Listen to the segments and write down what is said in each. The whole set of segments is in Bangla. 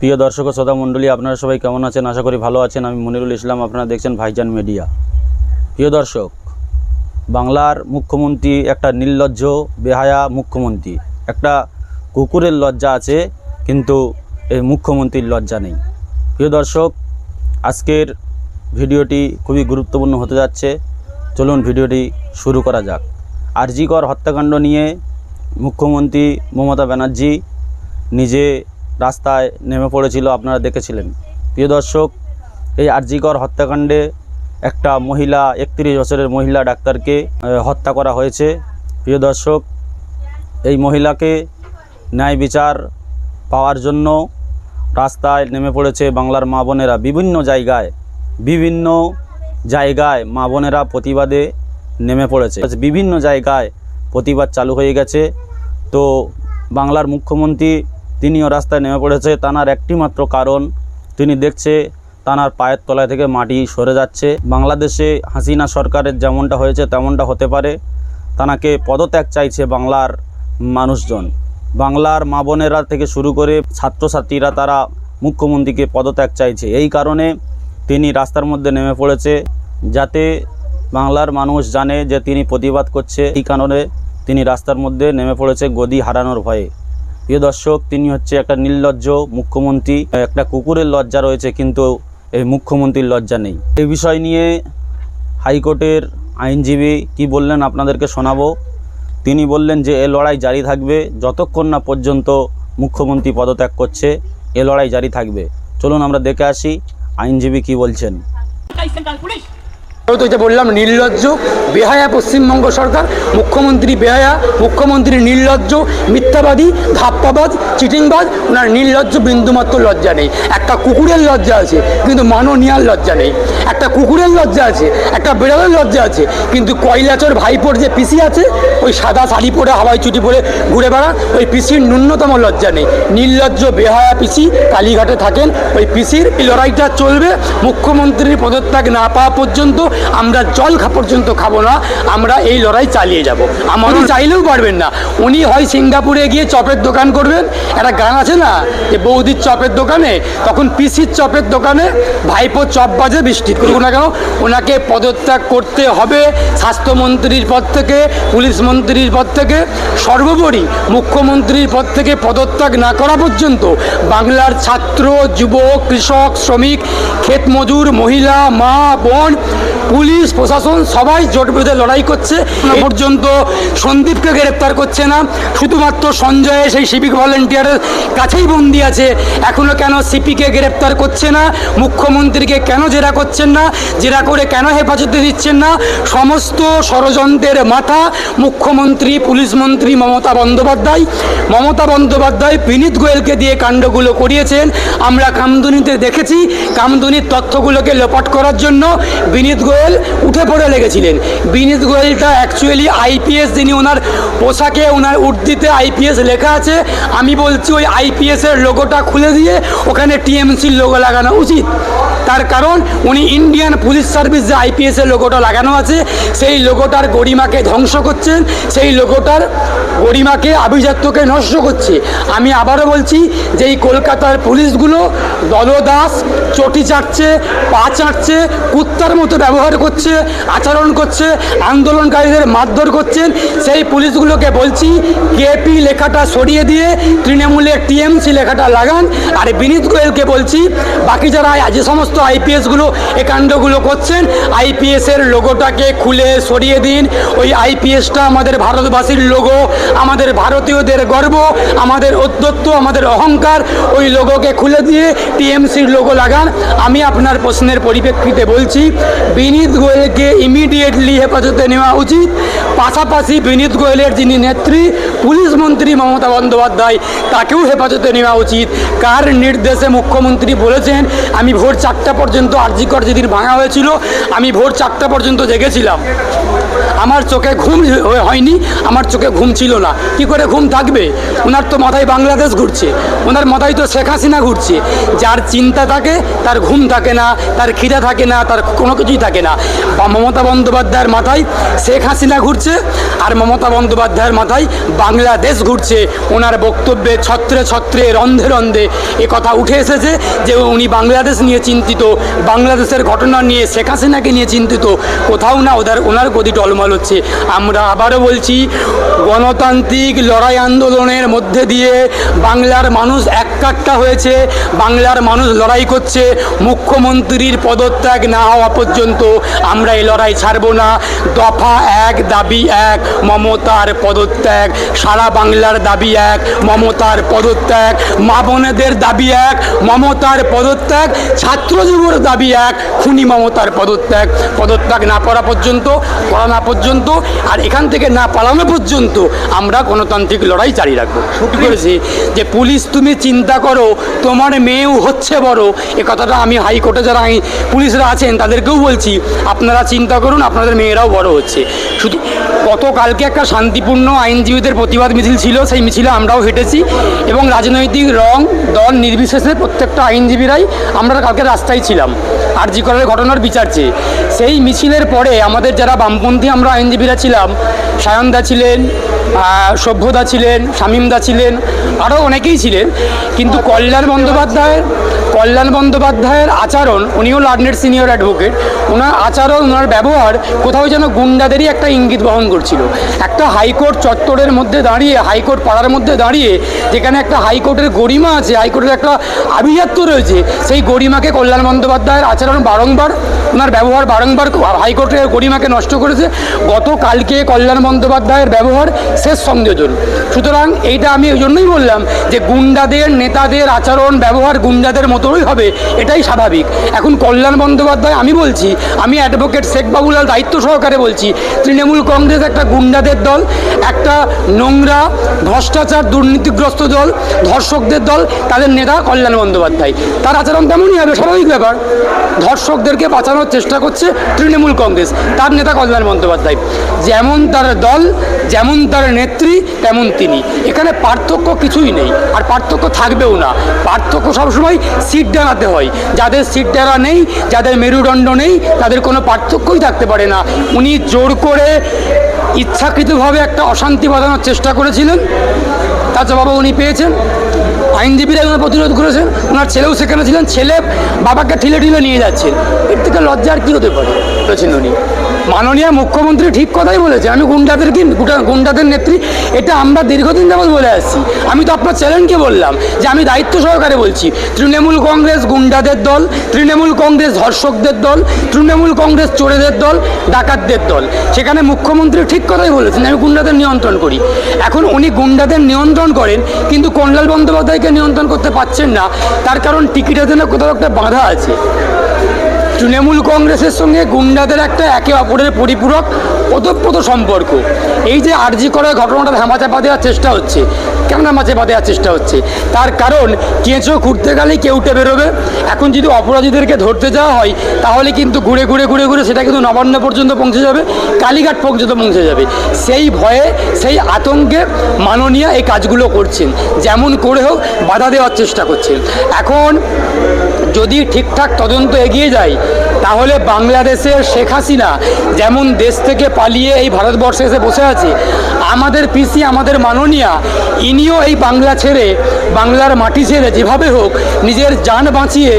প্রিয় দর্শক ও শ্রোতা মণ্ডলী, আপনারা সবাই কেমন আছেন? আশা করি ভালো আছেন। আমি মনিরুল ইসলাম, আপনারা দেখছেন ভাইজান মিডিয়া। প্রিয় দর্শক, বাংলার মুখ্যমন্ত্রী একটা নির্লজ্জ, বেহায়া মুখ্যমন্ত্রী। একটা কুকুরের লজ্জা আছে, কিন্তু এই মুখ্যমন্ত্রীর লজ্জা নেই। প্রিয় দর্শক, আজকের ভিডিওটি খুবই গুরুত্বপূর্ণ হতে যাচ্ছে। চলুন ভিডিওটি শুরু করা যাক। আরজিকর হত্যাকাণ্ড নিয়ে মুখ্যমন্ত্রী মমতা ব্যানার্জি নিজে রাস্তায় নেমে পড়েছিল, আপনারা দেখেছিলেন। প্রিয় দর্শক, এই আরজিকর হত্যাকাণ্ডে একটা মহিলা, একত্রিশ বছরের মহিলা ডাক্তারকে হত্যা করা হয়েছে। প্রিয় দর্শক, এই মহিলাকে ন্যায় বিচার পাওয়ার জন্য রাস্তায় নেমে পড়েছে বাংলার মা বোনেরা। বিভিন্ন জায়গায় বিভিন্ন জায়গায় মা বোনেরা প্রতিবাদে নেমে পড়েছে। বিভিন্ন জায়গায় প্রতিবাদ চালু হয়ে গেছে। তো বাংলার মুখ্যমন্ত্রী তিনিও রাস্তায় নেমে পড়েছে। তানার একটি মাত্র কারণ, তিনি দেখছে তানার পায়ের তলায় থেকে মাটি সরে যাচ্ছে। বাংলাদেশে হাসিনা সরকারের যেমনটা হয়েছে তেমনটা হতে পারে। তানাকে পদত্যাগ চাইছে বাংলার মানুষজন। বাংলার মা বোনেরা থেকে শুরু করে ছাত্রছাত্রীরা তারা মুখ্যমন্ত্রীকে পদত্যাগ চাইছে। এই কারণে তিনি রাস্তার মধ্যে নেমে পড়েছে যাতে বাংলার মানুষ জানে যে তিনি প্রতিবাদ করছে। এই কারণে তিনি রাস্তার মধ্যে নেমে পড়েছে গদি হারানোর ভয়ে। প্রিয় দর্শক, তিনি হচ্ছে একটা নির্লজ্জ মুখ্যমন্ত্রী, একটা কুকুরের লজ্জা রয়েছে, কিন্তু এই মুখ্যমন্ত্রীর লজ্জা নেই। এই বিষয় নিয়ে হাইকোর্টের আইনজীবী কি বললেন আপনাদেরকে শোনাবো। তিনি বললেন যে, এ লড়াই জারি থাকবে যতক্ষণ না পর্যন্ত মুখ্যমন্ত্রী পদত্যাগ করছে, এ লড়াই জারি থাকবে। চলুন আমরা দেখে আসি আইনজীবী কি বলছেন। তো যে বললাম, নির্লজ্জ, বেহায়া পশ্চিমবঙ্গ সরকার, মুখ্যমন্ত্রী বেহায়া, মুখ্যমন্ত্রী নির্লজ্জ, মিথ্যাবাদী, ধাপ্পাবাজ, চিটিংবাজ, ওনার নির্লজ্জ বিন্দুমাত্র লজ্জা নেই। একটা কুকুরের লজ্জা আছে, কিন্তু মাননীয়ার লজ্জা নেই। একটা কুকুরের লজ্জা আছে, একটা বিড়ালের লজ্জা আছে, কিন্তু কয়লাচর ভাইপোর যে পিসি আছে, ওই সাদা শাড়ি পরে, হাওয়াই চুটি পরে ঘুরে বেড়া ওই পিসির ন্যূনতম লজ্জা নেই। নির্লজ্জ, বেহায়া পিসি কালীঘাটে থাকেন, ওই পিসির লড়াইটা চলবে, মুখ্যমন্ত্রীর পদত্যাগ না পাওয়া পর্যন্ত আমরা জল খা পর্যন্ত খাব না, আমরা এই লড়াই চালিয়ে যাব। আমারও চাইলেও পারবেন না। উনি হয় সিঙ্গাপুরে গিয়ে চপের দোকান করবেন, একটা গান আছে না, যে বৌদির চপের দোকানে, তখন পিসির চপের দোকানে ভাইপো চপ বাজে বৃষ্টি করুক না কেন? ওনাকে পদত্যাগ করতে হবে স্বাস্থ্যমন্ত্রীর পদ থেকে, পুলিশ মন্ত্রীর পদ থেকে, সর্বোপরি মুখ্যমন্ত্রীর পদ থেকে পদত্যাগ না করা পর্যন্ত বাংলার ছাত্র, যুবক, কৃষক, শ্রমিক ক্ষেত মজুর মহিলা, মা, বোন পুলিশ প্রশাসন সবাই জোট বেঁধে লড়াই করছে। পর্যন্ত সন্দীপকে গ্রেপ্তার করছে না। শুধুমাত্র সঞ্জয় সেই সিভিক ভলেন্টিয়ারের কাছেই বন্দি আছে। এখনও কেন সিপিকে গ্রেপ্তার করছে না? মুখ্যমন্ত্রীকে কেন জেরা করছেন না? জেরা করে কেন হেফাজতে দিচ্ছেন না? সমস্ত ষড়যন্ত্রের মাথা মুখ্যমন্ত্রী পুলিশ মন্ত্রী মমতা বন্দ্যোপাধ্যায়। মমতা বন্দ্যোপাধ্যায় বিনীত গোয়েলকে দিয়ে কাণ্ডগুলো করিয়েছেন। আমরা কামদুনিতে দেখেছি কামদুনির তথ্যগুলোকে লোপাট করার জন্য বিনীত গোয়েল উঠে পড়ে লেগেছিলেন। বিনীত গোয়েলটা অ্যাকচুয়ালি আইপিএস যিনি ওনার পোশাকে ওনার উর্দিতে আইপিএস লেখা আছে, আমি বলছি ওই আইপিএসের লোগোটা খুলে দিয়ে ওখানে টিএমসির লোগো লাগানো উচিত। তার কারণ উনি ইন্ডিয়ান পুলিশ সার্ভিস যে আইপিএসের লোগোটা লাগানো আছে, সেই লোগোটার গরিমাকে ধ্বংস করছেন, সেই লোগোটার গরিমাকে, আভিজাত্যকে নষ্ট করছে। আমি আবারও বলছি যে এই কলকাতার পুলিশগুলো দলদাস, চটি চাটছে, পা চাটছে, কুত্তার মতো ব্যবহার করছে, আচরণ করছে, আন্দোলনকারীদের মারধর করছেন। সেই পুলিশগুলোকে বলছি কেপি লেখাটা সরিয়ে দিয়ে, তৃণমূলের টিএমসি লেখাটা লাগান। আর বিনীত গোয়েলকে বলছি, বাকি যারা যে সমস্ত আইপিএসগুলো এ কাণ্ডগুলো করছেন। আইপিএসের লোগোটাকে খুলে সরিয়ে দিন। ওই আইপিএসটা আমাদের ভারতবাসীর লোগো আমাদের ভারতীয়দের গর্ব, আমাদের অধ্যত্ব আমাদের অহংকার, ওই লোগোকে খুলে দিয়ে টিএমসির লোগো লাগান। আমি আপনার প্রশ্নের পরিপ্রেক্ষিতে বলছি, বিনীত গোয়েলকে ইমিডিয়েটলি হেফাজতে নেওয়া উচিত। পাশাপাশি বিনীত গোয়েলের যিনি নেত্রী, পুলিশ মন্ত্রী মমতা বন্দ্যোপাধ্যায়, তাকেও হেফাজতে নেওয়া উচিত। কার নির্দেশে মুখ্যমন্ত্রী বলেছেন, আমি ভোর চারটা পর্যন্ত আর্জিকর যেদিন ভাঙা হয়েছিল, আমি ভোর চারটা পর্যন্ত জেগেছিলাম। আমার চোখে ঘুম হয়নি, আমার চোখে ঘুম ছিল না। কি করে ঘুম থাকবে? ওনার তো মাথায় বাংলাদেশ ঘুরছে, ওনার মাথায় তো শেখ হাসিনা ঘুরছে। যার চিন্তা থাকে, তার ঘুম থাকে না, তার খিদা থাকে না, তার কোনো কিছুই থাকে না। মমতা বন্দ্যোপাধ্যায়ের মাথায় শেখ হাসিনা ঘুরছে, আর মমতা বন্দ্যোপাধ্যায়ের মাথায় বাংলাদেশ ঘুরছে। ওনার বক্তব্যে ছত্রে ছত্রে, রন্ধে রন্ধে এ কথা উঠে এসেছে যে উনি বাংলাদেশ নিয়ে চিন্তিত। বাংলাদেশের ঘটনা নিয়ে শেখ হাসিনাকে নিয়ে চিন্তিত। কোথাও না ওদের ওনার গদি টলমল হচ্ছে। আমরা আবারও বলছি, গণতান্ত্রিক লড়াই আন্দোলনের মধ্যে দিয়ে বাংলার মানুষ একাট্টা হয়েছে। বাংলার মানুষ লড়াই করছে। মুখ্যমন্ত্রীর পদত্যাগ না হওয়া পর্যন্ত আমরা এই লড়াই ছাড়ব না। দফা এক, দাবি এক, মমতার পদত্যাগ। সারা বাংলার দাবি এক, মমতার পদত্যাগ। মা বোনেদের দাবি এক, মমতার পদত্যাগ। ছাত্র যুবর দাবি এক খুনি মমতার পদত্যাগ। পদত্যাগ না করা পর্যন্ত করা না পর্যন্ত আর এখান থেকে না পালানো পর্যন্ত আমরা গণতান্ত্রিক লড়াই জারি রাখব। করেছি যে পুলিশ তুমি চিন্তা করো তোমার মেয়েও হচ্ছে বড়। এ কথাটা আমি হাইকোর্টে যারা আইন- পুলিশরা আছেন তাদেরকেও বলছি আপনারা চিন্তা করুন আপনাদের মেয়েরাও বড় হচ্ছে। শুধু গতকালকে একটা শান্তিপূর্ণ আইনজীবীদের প্রতিবাদ মিছিল ছিল সেই মিছিলে আমরাও হেঁটেছি এবং রাজনৈতিক রং দল নির্বিশেষে প্রত্যেকটা আইনজীবীরাই আমরা কালকে রাস্তায় ছিলাম, আর জি করার ঘটনার বিচার চেয়ে। সেই মিছিলের পরে আমাদের যারা বামপন্থী, আমরা আইনজীবীরা ছিলাম, সায়নদা ছিলেন সভ্যদা ছিলেন, শামীমদা ছিলেন আরও অনেকেই ছিলেন। কিন্তু কল্যাণ বন্দ্যোপাধ্যায়ের কল্যাণ বন্দ্যোপাধ্যায়ের আচরণ, উনিও লার্নেড সিনিয়র অ্যাডভোকেট ওনার আচরণ ওনার ব্যবহার কোথাও যেন গুন্ডাদেরই একটা ইঙ্গিত বহন করছিল। একটা হাইকোর্ট চত্বরের মধ্যে দাঁড়িয়ে, হাইকোর্ট পাড়ার মধ্যে দাঁড়িয়ে, যেখানে একটা হাইকোর্টের গরিমা আছে, হাইকোর্টের একটা আভিজাত্য রয়েছে, সেই গরিমাকে কল্যাণ বন্দ্যোপাধ্যায়ের আচরণ বারংবার ওনার ব্যবহার বারংবার হাইকোর্টের গরিমাকে নষ্ট করেছে। গতকালকে কল্যাণ বন্দ্যোপাধ্যায়ের ব্যবহার শেষ সংযোজন সুতরাং এইটা আমি ওই জন্যই বললাম যে গুন্ডাদের, নেতাদের আচরণ, ব্যবহার গুন্ডাদের মতোই হবে, এটাই স্বাভাবিক। এখন কল্যাণ বন্দ্যোপাধ্যায়, আমি বলছি, আমি অ্যাডভোকেট শেখ বাবুলাল দায়িত্ব সহকারে বলছি, তৃণমূল কংগ্রেস একটা গুন্ডাদের দল, একটা নোংরা, ভ্রষ্টাচার, দুর্নীতিগ্রস্ত দল, ধর্ষকদের দল, তাদের নেতা কল্যাণ বন্দ্যোপাধ্যায়। তার আচরণ তেমনই হবে, স্বাভাবিক ব্যাপার। ধর্ষকদেরকে বাঁচানোর চেষ্টা করছে তৃণমূল কংগ্রেস, তার নেতা কল্যাণ বন্দ্যোপাধ্যায়। যেমন তার দল, যেমন তার নেত্রী তেমন তিনি। এখানে পার্থক্য কিছুই নেই, আর পার্থক্য থাকবেও না। পার্থক্য সবসময় সিট ডানাতে হয়। যাদের সিট ডানা নেই, যাদের মেরুদণ্ড নেই, তাদের কোনো পার্থক্যই থাকতে পারে না। উনি জোর করে ইচ্ছাকৃতভাবে একটা অশান্তি বাঁধানোর চেষ্টা করেছিলেন। তার জবাবও উনি পেয়েছেন। আইনজীবীরা ওনার প্রতিরোধ করেছেন। ওনার ছেলেও সেখানে ছিলেন। ছেলে বাবাকে ঠিলে ঠিলে নিয়ে যাচ্ছেন। এর থেকে লজ্জার কী হতে পারে? বলেছেন উনি। মাননীয় মুখ্যমন্ত্রী ঠিক কথাই বলেছে। আমি গুন্ডাদের কি গুন্ডা- গুন্ডাদের নেত্রী? এটা আমরা দীর্ঘদিন যাবৎ বলে আসছি। আমি তো আপনার চ্যালেঞ্জকে বললাম যে আমি দায়িত্ব সহকারে বলছি। তৃণমূল কংগ্রেস গুন্ডাদের দল, তৃণমূল কংগ্রেস ধর্ষকদের দল, তৃণমূল কংগ্রেস চোরেদের দল, ডাকাতদের দল। সেখানে মুখ্যমন্ত্রী ঠিক কথাই বলেছেন, আমি গুন্ডাদের নিয়ন্ত্রণ করি। এখন উনি গুন্ডাদের নিয়ন্ত্রণ করেন, কিন্তু কল্যাণ বন্দ্যোপাধ্যায়কে নিয়ন্ত্রণ করতে পারছেন না। তার কারণ টিকিটের জন্য কোথাও একটা বাধা আছে। তৃণমূল কংগ্রেসের সঙ্গে গুন্ডাদের একটা একে অপরের পরিপূরক ওতপ্রোত সম্পর্ক। এই যে আরজি করার ঘটনাটা ধামাচাপা দেওয়ার চেষ্টা হচ্ছে। কেন ধামাচাপা দেওয়ার চেষ্টা হচ্ছে? তার কারণ, কেঁচো ঘুরতে গেলেই কেউটে বেরোবে। এখন যদি অপরাধীদেরকে ধরতে যাওয়া হয়, তাহলে কিন্তু ঘুরে ঘুরে ঘুরে ঘুরে সেটা কিন্তু নবান্ন পর্যন্ত পৌঁছে যাবে, কালীঘাট পর্যন্ত পৌঁছে যাবে। সেই ভয়ে, সেই আতঙ্কে মাননীয় এই কাজগুলো করছেন। যেমন করে হোক, বাধা দেওয়ার চেষ্টা করছেন। এখন যদি ঠিকঠাক তদন্ত এগিয়ে যায় তাহলে বাংলাদেশের শেখ হাসিনা যেমন দেশ থেকে পালিয়ে এই ভারতবর্ষে এসে বসে আছে, আমাদের পিসি, আমাদের মাননীয়া, ইনিও এই বাংলা ছেড়ে, বাংলার মাটি ছেড়ে যেভাবে হোক নিজের যান বাঁচিয়ে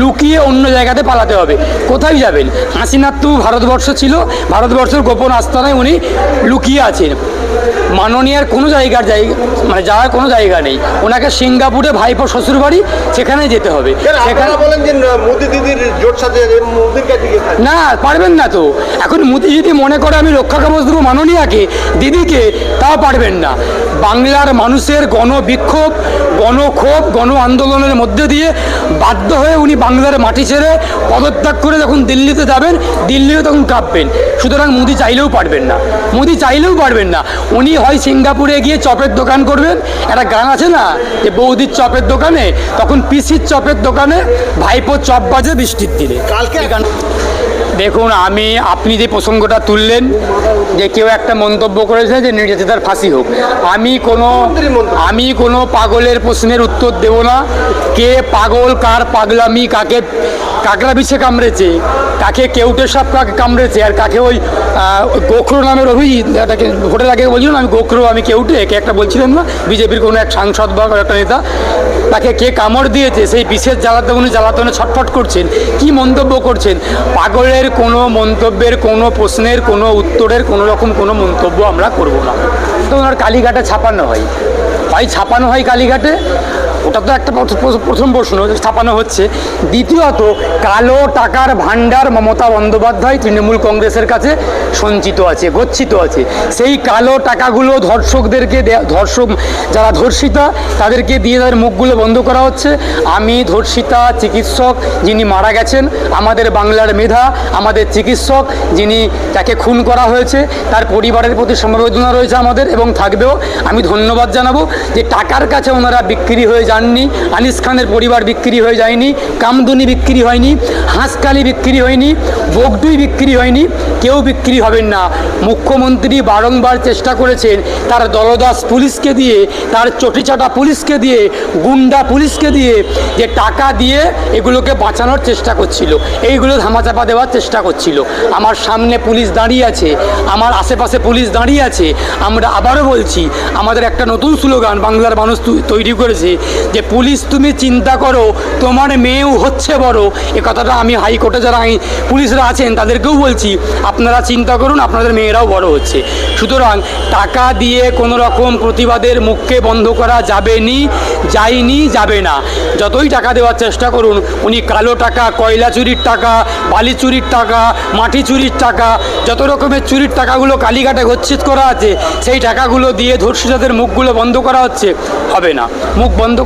লুকিয়ে অন্য জায়গাতে পালাতে হবে। কোথায় যাবেন? হাসিনার তো ভারতবর্ষ ছিল, ভারতবর্ষের গোপন আস্তানায় উনি লুকিয়ে আছেন। মাননীয়ার কোনো জায়গার জায়গা মানে যাওয়ার কোনো জায়গা নেই। ওনাকে সিঙ্গাপুরে ভাইপো শ্বশুর বাড়ি সেখানে যেতে হবে। সেখানে বলেন যে মোদি দিদির জোট সাথে মোদির কাছে না পারবেন না তো। এখন মোদি যদি মনে করে আমি রক্ষা কবচ দেবো মাননীয়াকে দিদিকে তাও পারবেন না। বাংলার মানুষের গণবিক্ষোভ গণক্ষোভ গণ আন্দোলনের মধ্যে দিয়ে বাধ্য হয়ে উনি বাংলার মাটি ছেড়ে পদত্যাগ করে যখন দিল্লিতে যাবেন দিল্লিও তখন কাঁপবেন। সুতরাং মোদি চাইলেও পারবেন না। মোদি চাইলেও পারবেন না। উনি হয় সিঙ্গাপুরে গিয়ে চপের দোকান করবেন একটা গান আছে না যে বৌদির চপের দোকানে তখন পিসির চপের দোকানে ভাইপোর চপ বাজে বৃষ্টির দিনে। কালকে গান- দেখুন, আমি, আপনি যে প্রসঙ্গটা তুললেন যে কেউ একটা মন্তব্য করেছে যে নির্যাতিতার ফাঁসি হোক, আমি কোনো আমি কোনো পাগলের প্রশ্নের উত্তর দেব না। কে পাগল, কার পাগলামি, কাকে কাকলা বিছে কামড়েছে কাকে কেউটে সাপ কাকে কামড়েছে, আর কাকে ওই গোখরো নামের অভিজিৎ এটাকে ভোটের আগে বলছিলাম আমি গোখরো, আমি কেউটে একে একটা বলছিলেন না, বিজেপির কোনো এক সাংসদ বা একটা নেতা, তাকে কে কামড় দিয়েছে, সেই বিশেষ জ্বালাতে উনি জ্বালাতনে ছটফট করছেন, কি মন্তব্য করছেন? পাগলের কোনো মন্তব্যের, কোনো প্রশ্নের, কোনো উত্তরের, কোনো রকম কোনো মন্তব্য আমরা করব না। তো ওনার কালীঘাটে ছাপানো হয়। হয়, ছাপানো হয় কালীঘাটে ওটা তো একটা প্রথ- প্রথ- প্রথম প্রশ্ন স্থাপনা হচ্ছে। দ্বিতীয়ত, কালো টাকার ভাণ্ডার মমতা বন্দ্যোপাধ্যায় তৃণমূল কংগ্রেসের কাছে সঞ্চিত আছে, গচ্ছিত আছে। সেই কালো টাকাগুলো ধর্ষকদেরকে ধর্ষক যারা ধর্ষিতা, তাদেরকে দিয়ে তাদের মুখগুলো বন্ধ করা হচ্ছে। আমি ধর্ষিতা, চিকিৎসক যিনি মারা গেছেন, আমাদের বাংলার মেধা, আমাদের চিকিৎসক যিনি তাকে খুন করা হয়েছে, তার পরিবারের প্রতি সমবেদনা রয়েছে আমাদের এবং থাকবেও। আমি ধন্যবাদ জানাব যে টাকার কাছে ওনারা বিক্রি হয়ে যাননি, আনিস খানের পরিবার বিক্রি হয়ে যায়নি, কামদুনি বিক্রি হয়নি হাঁসকালি বিক্রি হয়নি, বগডুই বিক্রি হয়নি, কেউ বিক্রি হবেন না। মুখ্যমন্ত্রী বারংবার চেষ্টা করেছেন তার দলদাস পুলিশকে দিয়ে, তার চটিচাটা পুলিশকে দিয়ে, গুন্ডা পুলিশকে দিয়ে যে টাকা দিয়ে এগুলোকে বাঁচানোর চেষ্টা করছিল। এইগুলো ধামাচাপা দেওয়ার চেষ্টা করছিল। আমার সামনে পুলিশ দাঁড়িয়ে আছে, আমার আশেপাশে পুলিশ দাঁড়িয়ে আছে। আমরা আবারও বলছি, আমাদের একটা নতুন স্লোগান বাংলার মানুষ তৈরি করেছে যে, পুলিশ তুমি চিন্তা করো, তোমার মেয়েও হচ্ছে বড়। এ কথাটা আমি হাইকোর্টে যারা পুলিশরা আছেন তাদেরকেও বলছি, আপনারা চিন্তা করুন, আপনাদের মেয়েরাও বড় হচ্ছে। সুতরাং টাকা দিয়ে কোনো রকম প্রতিবাদের মুখকে বন্ধ করা যাবে নি, যায়নি, যাবে না। যতই টাকা দেওয়ার চেষ্টা করুন, উনি কালো টাকা, কয়লা চুরির টাকা, বালি চুরির টাকা, মাটি চুরির টাকা, যত রকমের চুরির টাকাগুলো কালীঘাটে গচ্ছিত করা আছে, সেই টাকাগুলো দিয়ে ধর্ষিতাদের মুখগুলো বন্ধ করা হচ্ছে, হবে না। মুখ বন্ধ